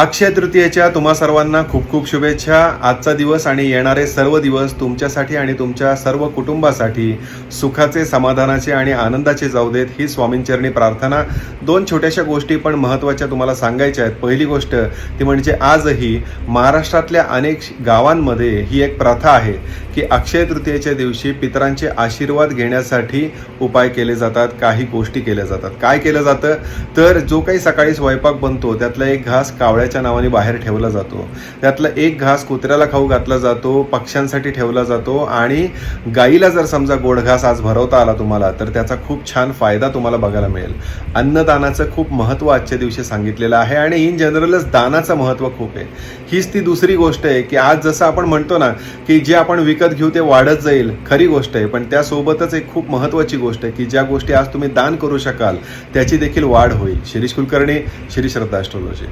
अक्षय तृतीयेच्या तुम्हा सर्वांना खूप खूप शुभेच्छा. आजचा दिवस आणि येणारे सर्व दिवस तुमच्यासाठी आणि तुमच्या सर्व कुटुंबासाठी सुखाचे समाधानाचे आणि आनंदाचे जाऊ देत ही स्वामींचरणी प्रार्थना. दोन छोट्याशा गोष्टी पण महत्त्वाच्या तुम्हाला सांगायच्या आहेत. पहिली गोष्ट ती म्हणजे आजही महाराष्ट्रातल्या अनेक गावांमध्ये ही एक प्रथा आहे की अक्षय तृतीयेच्या दिवशी पितरांचे आशीर्वाद घेण्यासाठी उपाय केले जातात काही गोष्टी केल्या जातात. काय केलं जातं? तर जो काही सकाळी स्वयंपाक बनतो त्यातला एक घास कावळ्या कुत्र्याच्या नावाने बाहेर ठेवला जातो. त्यातला एक घास कुत्र्याला खाऊ घातला जातो पक्ष्यांसाठी ठेवला जातो आणि गाईला जर समजा गोड घास आज भरवता आला तुम्हाला तर त्याचा खूप छान फायदा तुम्हाला बघायला मिळेल. अन्नदानाचं खूप महत्त्व आजच्या दिवशी सांगितलेलं आहे आणि इन जनरलच दानाचं महत्त्व खूप आहे. हीच ती दुसरी गोष्ट आहे की आज जसं आपण म्हणतो ना की जे आपण विकत घेऊ ते वाढत जाईल खरी गोष्ट आहे. पण त्यासोबतच एक खूप महत्त्वाची गोष्ट आहे की ज्या गोष्टी आज तुम्ही दान करू शकाल त्याची देखील वाढ होईल. शिरीष कुलकर्णी श्री श्रद्धा ॲस्ट्रॉलॉजी